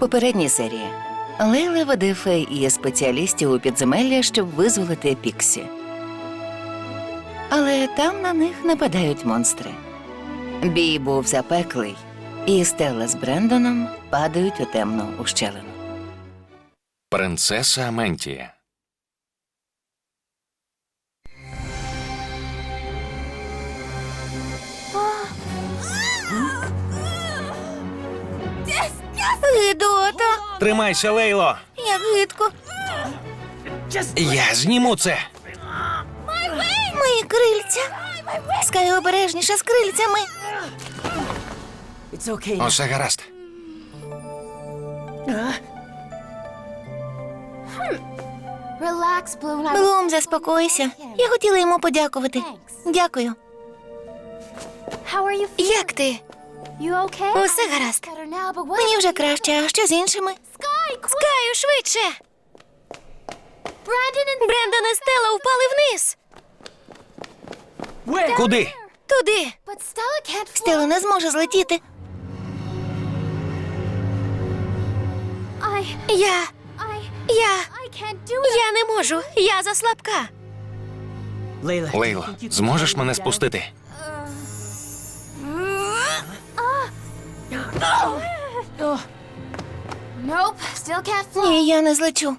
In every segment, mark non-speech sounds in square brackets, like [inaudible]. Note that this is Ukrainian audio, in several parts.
попередній серії Лейла веде фей і спеціалістів у підземелля, щоб визволити Піксі. Але там на них нападають монстри. Бій був запеклий, і Стелла з Брендоном падають у темну ущелину. Принцеса Аментія. Гидота! Тримайся, Лейло! Як гидко! Я зніму це. Мої крильця! Скай обережніше з крильцями! It's okay. Усе гаразд. Relax, Bloom. I Блум, заспокойся. Я хотіла йому подякувати. Дякую. How are you? Як ти? You okay? Усе гаразд. Мені вже краще, а що з іншими? Скаю, швидше! Брендон і Стелла впали вниз. Куди? Туди. Стелла не зможе злетіти. Я. Я. Я не можу. Я заслабка. Лейло, зможеш мене спустити? Nope, still can't fly. Ні, я не злечу.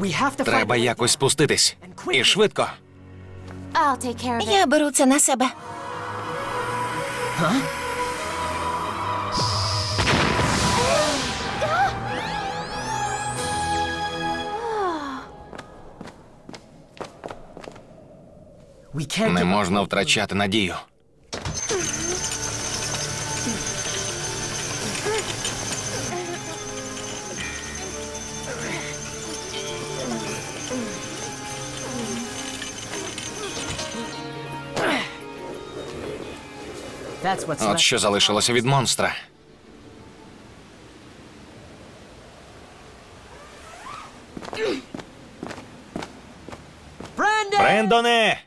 We have to Треба якось спуститись. І швидко. I'll take care of it. Я беру це на себе. [gasps] Не можна втрачати надію. От що залишилося від монстра. Брендоне!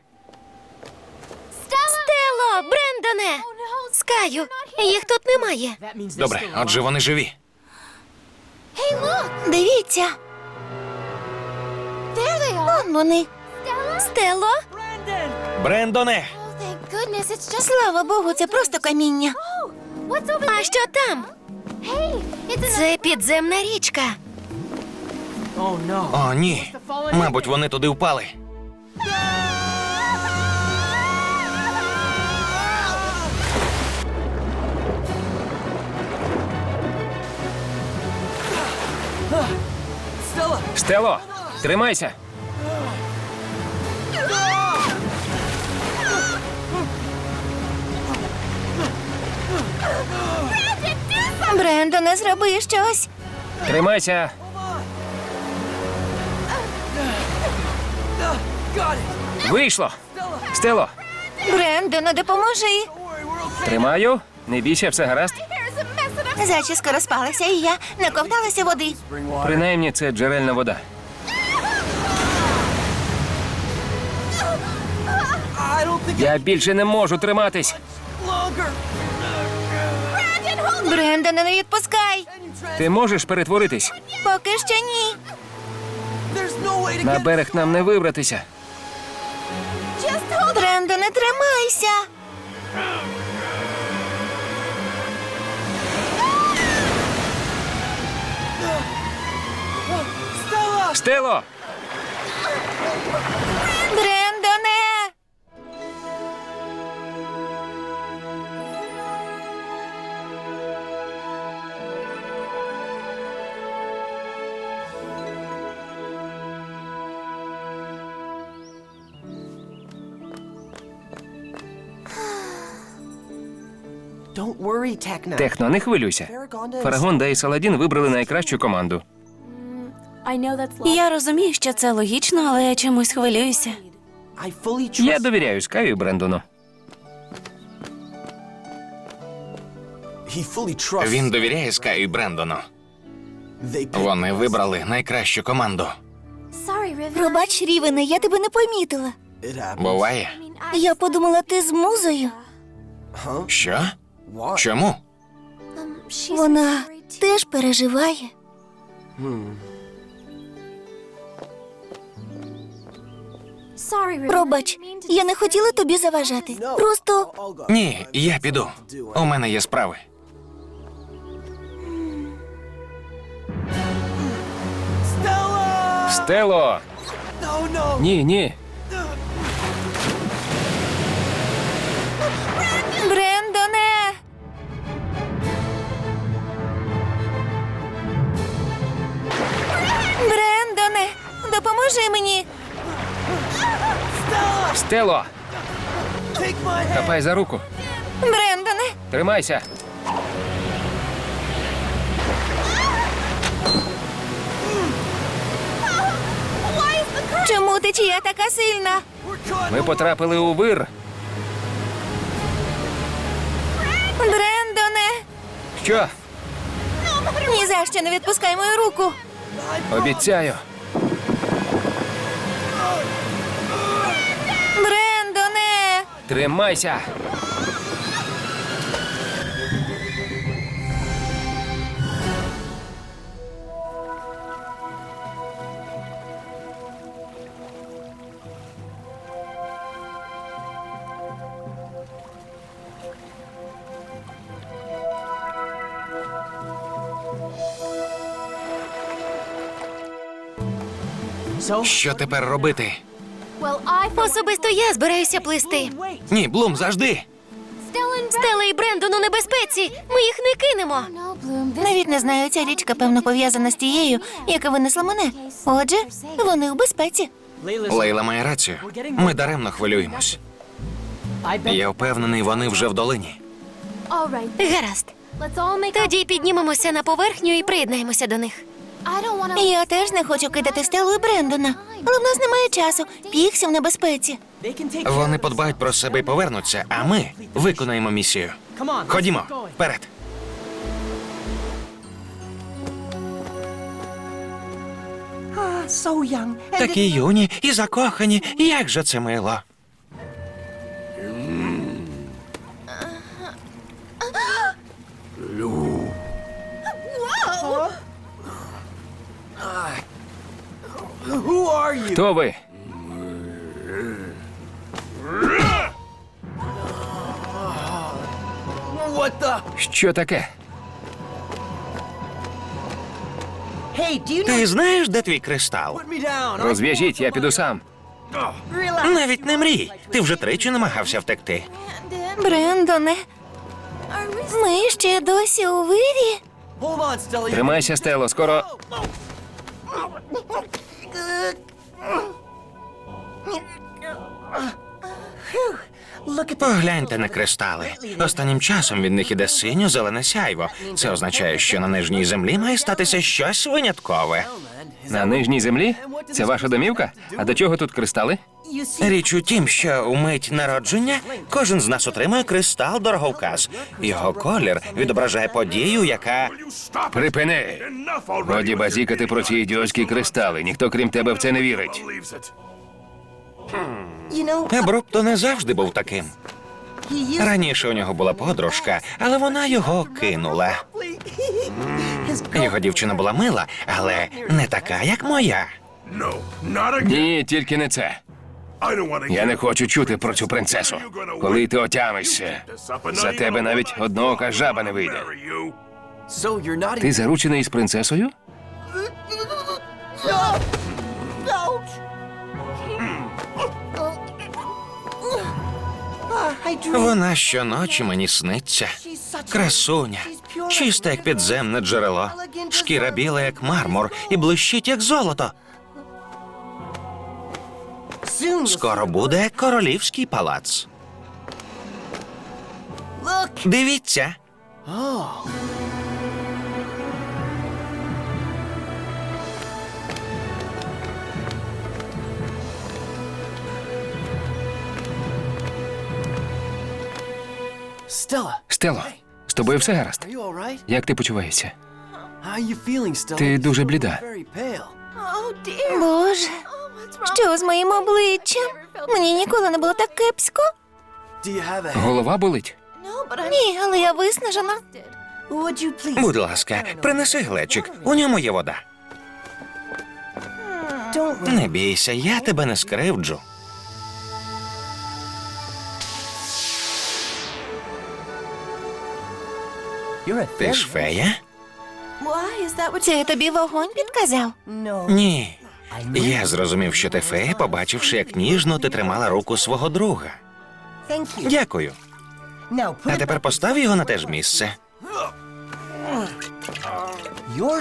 Стело, Брендоне! Oh Скаю, їх тут немає. Добре, отже, вони живі. Дивіться, он вони. Стело, Брендоне! Слава Богу, це просто каміння. А що там? Це підземна річка. О, ні. Мабуть, вони туди впали. Стело, тримайся. Брендоне, зроби щось. Тримайся. Вийшло. Стело, Брендоне, допоможи. We're okay. тримаю. Не бійся, все гаразд. Зачіска розпалася, і я наковталася води. Принаймні, це джерельна вода. Я більше не можу триматись. Брендоне, не відпускай. Ти можеш перетворитись? Поки що ні. На берег нам не вибратися. Брендоне, тримайся. Стело! Техно, не хвилюйся. Фарагонда і Саладін вибрали найкращу команду. Я розумію, що це логічно, але я чомусь хвилююся. I fully trust. Я довіряю Скаю і Брендону. Він довіряє Скаю і Брендону. Вони вибрали найкращу команду. Пробач, Рівене, я тебе не помітила. Буває. Я подумала, ти з музою. Що? Чому? Um, Вона теж переживає. Пробач, я не хотіла тобі заважати. Просто Ні, я піду. У мене є справи. Stella! Стело! Ні, ні. Допоможи мені! Стело! Хапай за руку. Брендоне! Тримайся. Чому течія така сильна? Ми потрапили у вир. Брендоне! Що? Ні за що не відпускай мою руку! Обіцяю. Тримайся. Що тепер робити? Особисто я збираюся плисти. Ні, Блум, завжди. Стела і Брендон у небезпеці. Ми їх не кинемо. Навіть не знаю, ця річка певно пов'язана з тією, яка винесла мене. Отже, вони у безпеці. Лейла має рацію. Ми даремно хвилюємось. Я впевнений, вони вже в долині. Гаразд. Тоді піднімемося на поверхню і приєднаємося до них. Я теж не хочу кидати Стелу і Брендона. Але в нас немає часу. Піксі в небезпеці. Вони подбають про себе і повернуться, а ми виконаємо місію. Ходімо, вперед. Ah, Такі юні і закохані. Як же це мило. Хто ви? The? Що таке? Ти знаєш, де твій кристал? Розв'яжіть, я піду сам. Навіть не мрій. Ти вже тричі намагався втекти. Брендоне, ми ще досі у вирі. Тримайся, Стело, скоро. Погляньте на кристали. Останнім часом від них іде синьо-зелене сяйво. Це означає, що на нижній землі має статися щось виняткове. На нижній землі? Це ваша домівка? А до чого тут кристали? Річ у тім, що у мить народження кожен з нас отримує кристал дороговказ. Його колір відображає подію, яка Припини! Годі базікати про ці ідіотські кристали. Ніхто крім тебе в це не вірить. Ебрупто не завжди був таким. Раніше у нього була подружка, але вона його кинула. Його дівчина була мила, але не така, як моя. Ні, тільки не це. Я не хочу чути про цю принцесу. Коли ти отямишся, за тебе навіть одноока жаба не вийде. Ти заручений з принцесою? Вона щоночі мені сниться. Красуня, чиста, як підземне джерело, шкіра біла, як мармур, і блищить, як золото. Скоро буде королівський палац. Дивіться, Стело, з тобою все гаразд? Як ти почуваєшся? Ти дуже бліда. Very. Боже, що з моїм обличчям? Мені ніколи не було так кепсько. Голова болить? Ні, але я виснажена. Please? будь ласка, принеси глечик. У ньому є вода. Don't. Не бійся, я тебе не скривджу. Ти ж фея? Це тобі вогонь підказав. Ні. Я зрозумів, що ти фея, побачивши, як ніжно ти тримала руку свого друга. Дякую. А тепер постав його на те ж місце.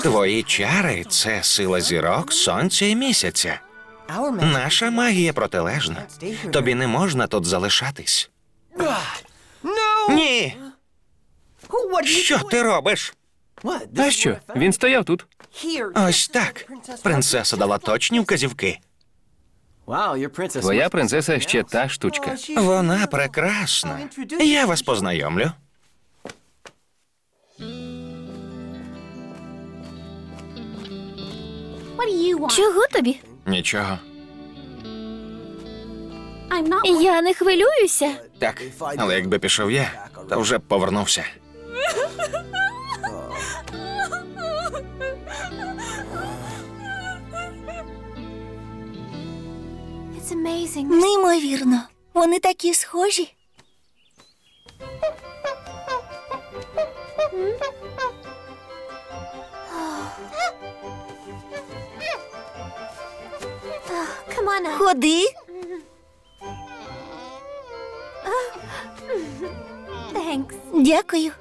Твої чари це сила зірок, сонця і місяця. Наша магія протилежна. Тобі не можна тут залишатись. Ні. Що ти робиш? А що? Він стояв тут. Ось так. Принцеса дала точні вказівки. Wow, your princess. Твоя принцеса ще та штучка. Вона прекрасна. Я вас познайомлю. Чого тобі? Нічого. Я не хвилююся. Так, але якби пішов я, то вже б повернувся. Неймовірно. Вони такі схожі. Come on now. Ходи. Thanks. Дякую.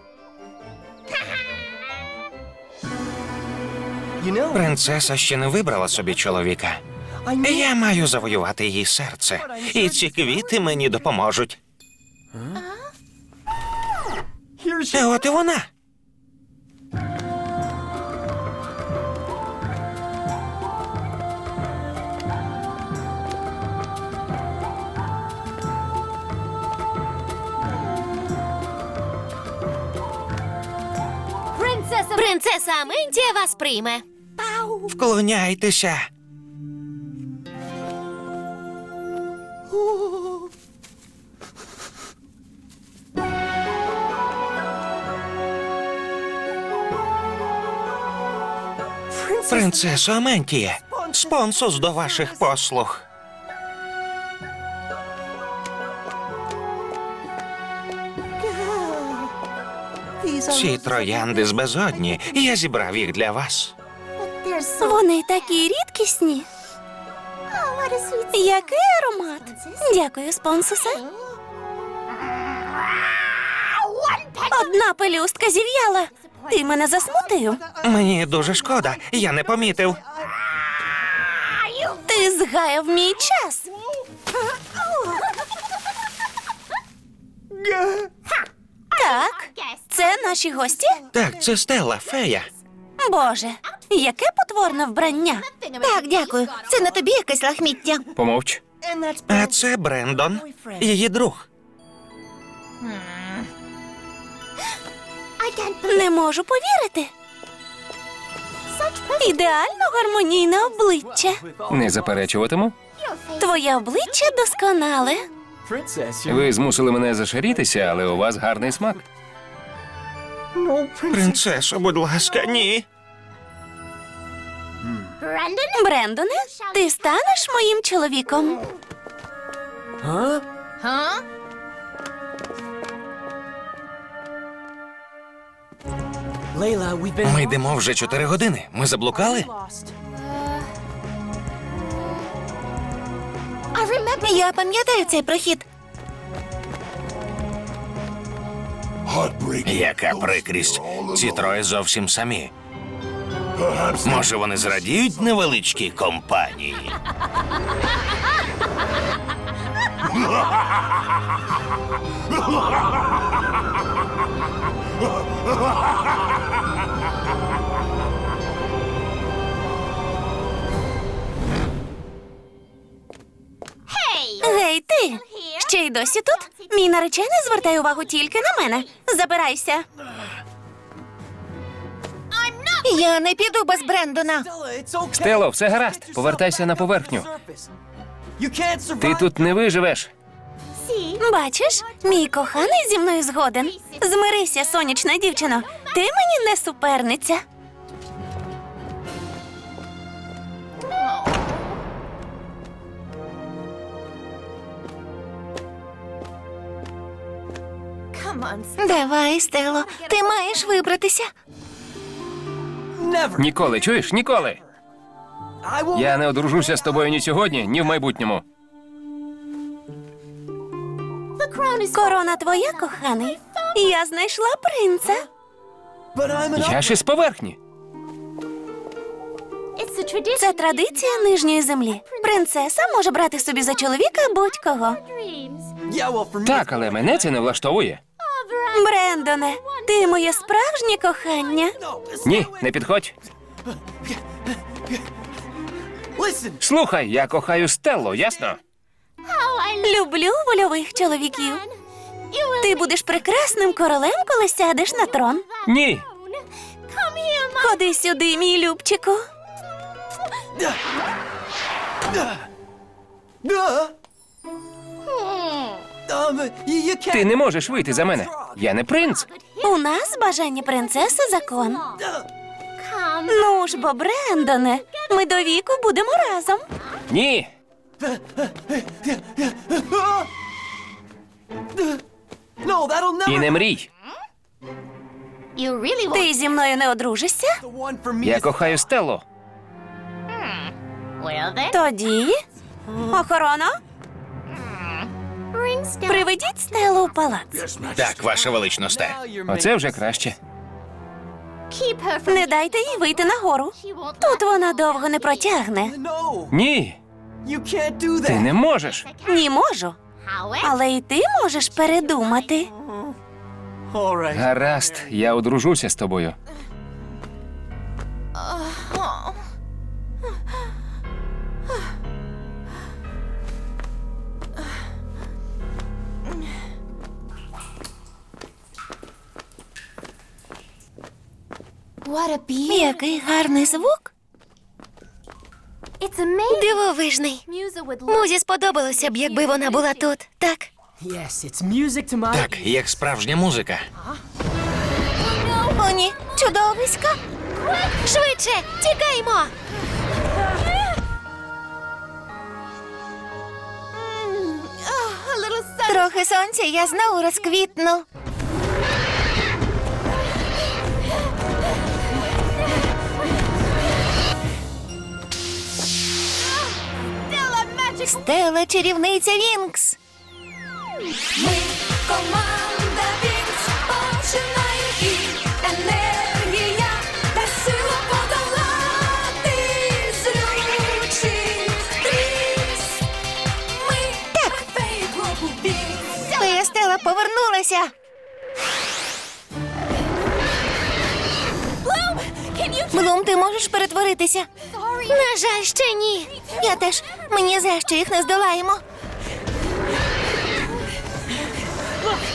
Принцеса ще не вибрала собі чоловіка. Я маю завоювати її серце, і ці квіти мені допоможуть. Е, От і вона. Принцеса Аментія вас прийме. Вклоняйтеся. Принцесо Аментіє, спонсус до ваших послуг. Ці троянди з безодні. Я зібрав їх для вас. Вони такі рідкісні. Який аромат? Дякую, спонсусе. Одна пелюстка зів'яла. Ти мене засмутив. Мені дуже шкода, я не помітив. Ти згаяв мій час. Так, це наші гості? Так, це Стелла, фея. Боже, яке потворне вбрання. Так, дякую. Це на тобі якесь лахміття. Помовч. А це Брендон, її друг. Не можу повірити. Ідеально гармонійне обличчя. Не заперечуватиму. Твоє обличчя досконале. Ви змусили мене зашарітися, але у вас гарний смак. Принцесо, будь ласка, ні. Брендоне, ти станеш моїм чоловіком. Been. Ми йдемо вже чотири години. Ми заблукали? Я пам'ятаю цей прохід. Яка прикрість. Ці троє зовсім самі. Може, вони зрадіють невеличкій компанії. Гей, ти! Ще й досі тут? Мій наречений звертає увагу тільки на мене. Забирайся. Я не піду без Брендона. Стело, все гаразд. Повертайся на поверхню. Ти тут не виживеш. Бачиш, мій коханий зі мною згоден. Змирися, сонячна дівчино. Ти мені не суперниця. Давай, Стело, ти маєш вибратися. Never. Ніколи, чуєш? Ніколи. Я не одружуся з тобою ні сьогодні, ні в майбутньому. Корона твоя, коханий. Я знайшла принца. Я ж із поверхні. Це традиція нижньої землі. Принцеса може брати собі за чоловіка будь-кого. Так, але мене це не влаштовує. Брендоне, ти моє справжнє кохання. Ні, не підходь. Слухай, я кохаю Стеллу, ясно? Люблю вольових чоловіків. Ти будеш прекрасним королем, коли сядеш на трон. Ні. Ходи сюди, мій любчику. Ти не можеш вийти за мене. Я не принц. У нас бажання принцеси закон. Ну ж бо, Брендоне, ми до віку будемо разом. Ні. І не мрій. Ти зі мною не одружишся? Я кохаю Стеллу. Тоді. Охорона, приведіть стелу в палац. Так, ваше величносте. Оце вже краще. Не дайте їй вийти нагору. Тут вона довго не протягне. Ні. Ти не можеш. Ні, можу. Але і ти можеш передумати. Гаразд, я одружуся з тобою. Який гарний звук. Дивовижний. Музі сподобалося б, якби вона була тут. Так. Yes, it's music to my. Так, як справжня музика. О, ні, чудовисько. Швидше, тікаймо. Трохи сонця, я знову розквітну. Стела чарівниця Вінкс. Ми команда Вінкс, починає і енергія та сила подолати злючий стріс. Ми так. фейклубу Вінкс. Твоя стела повернулася. Блум, ти можеш перетворитися? На жаль, ще ні. Я теж. Мені за що їх не здолаємо.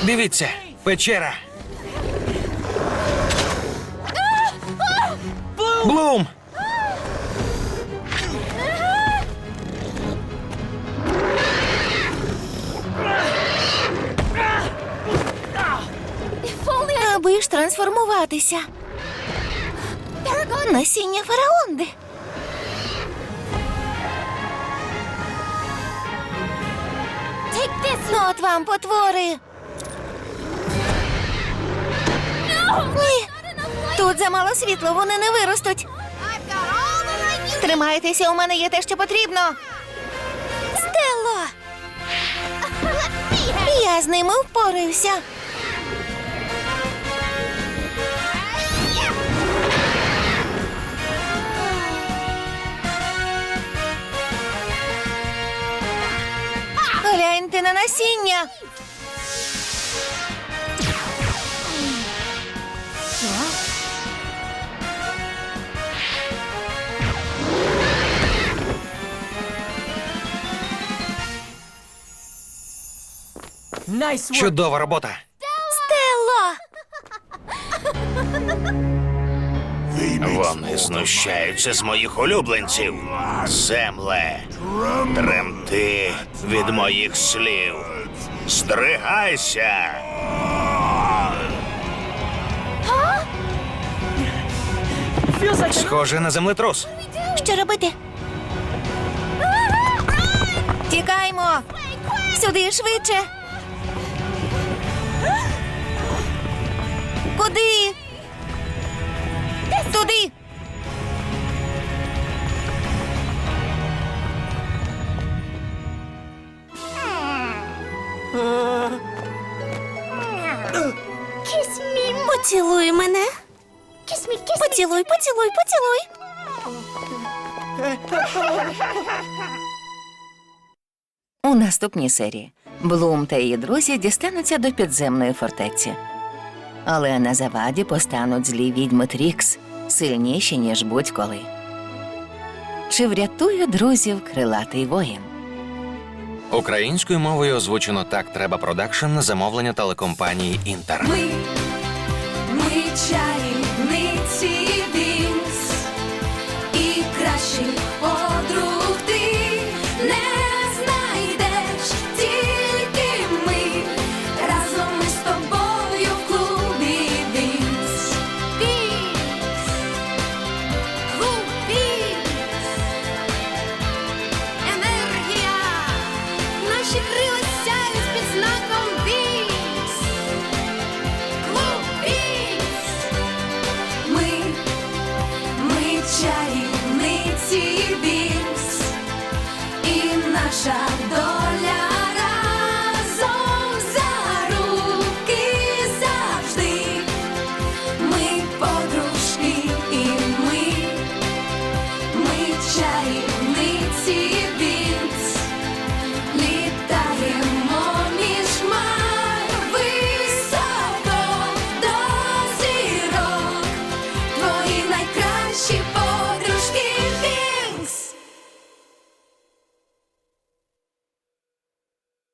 Дивіться, печера. Блум! Аби ж трансформуватися. Насіння фараонди. Ну, от вам потвори. Ні. Тут замало світла, вони не виростуть. Тримайтеся, у мене є те, що потрібно. Стело! Я з ними впораюся. Погляньте на насіння. Чудова робота. Вони знущаються з моїх улюбленців. Земле, тремти від моїх слів. Здригайся! Схоже на землетрус. Що робити? Тікаймо. Сюди швидше. Куди? Туди. Поцілуй мене. Поцілуй, поцілуй, поцілуй. У наступній серії Блум та її друзі дістануться до підземної фортеці. Але на заваді постануть злі відьми Трікс, сильніші, ніж будь-коли. Чи врятує друзів крилатий воїн? Українською мовою озвучено так треба продакшн на замовлення телекомпанії Інтер. Ми, ми чарівниці